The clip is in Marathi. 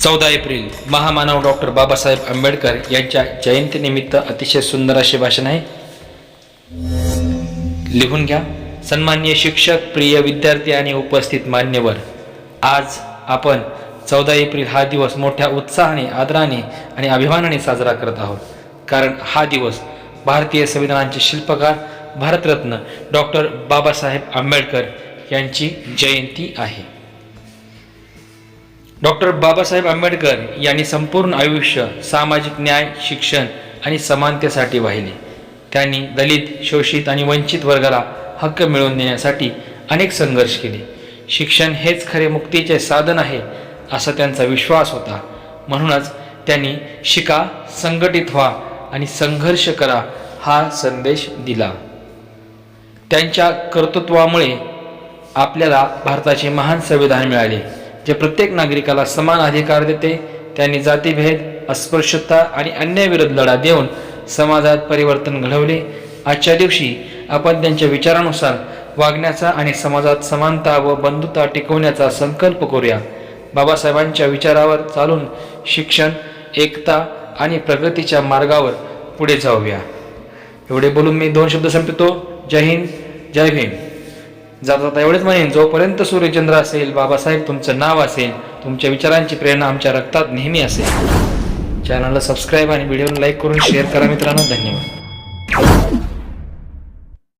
चौदा एप्रिल महामानव डॉक्टर बाबासाहेब आंबेडकर यांच्या जयंतीनिमित्त अतिशय सुंदर असे भाषण आहे. लिहून घ्या. सन्मान्य शिक्षक प्रिय विद्यार्थी आणि उपस्थित मान्यवर आज आपण चौदा एप्रिल हा दिवस मोठ्या उत्साहाने आदराने आणि अभिमानाने साजरा करत आहोत. कारण हा दिवस भारतीय संविधानाचे शिल्पकार भारतरत्न डॉक्टर बाबासाहेब आंबेडकर यांची जयंती आहे. डॉक्टर बाबासाहेब आंबेडकर यांनी संपूर्ण आयुष्य सामाजिक न्याय शिक्षण आणि समानतेसाठी वाहिले. त्यांनी दलित शोषित आणि वंचित वर्गाला हक्क मिळवून देण्यासाठी अनेक संघर्ष केले. शिक्षण हेच खरे मुक्तीचे साधन आहे असा त्यांचा विश्वास होता. म्हणूनच त्यांनी शिका संघटित व्हा आणि संघर्ष करा हा संदेश दिला. त्यांच्या कर्तृत्वामुळे आपल्याला भारताचे महान संविधान मिळाले. जे प्रत्येक नागरिकाला समान अधिकार देते त्यांनी जातीभेद अस्पृश्यता आणि अन्यायविरुद्ध लढा देऊन समाजात परिवर्तन घडवले. आजच्या दिवशी आपण त्यांच्या विचारानुसार वागण्याचा आणि समाजात समानता व बंधुता टिकवण्याचा संकल्प करूया. बाबासाहेबांच्या विचारावर चालून शिक्षण एकता आणि प्रगतीच्या मार्गावर पुढे जाऊया. एवढे बोलून मी दोन शब्द संपतो जय हिंद जय भीम. जाता जाता एवढेच म्हणेन जोपर्यंत सूर्यचंद्र असेल बाबासाहेब तुमचं नाव असेल तुमच्या विचारांची प्रेरणा आमच्या रक्तात नेहमी असेल. चॅनलला सबस्क्राईब आणि व्हिडिओला लाईक करून शेअर करा मित्रांनो. धन्यवाद.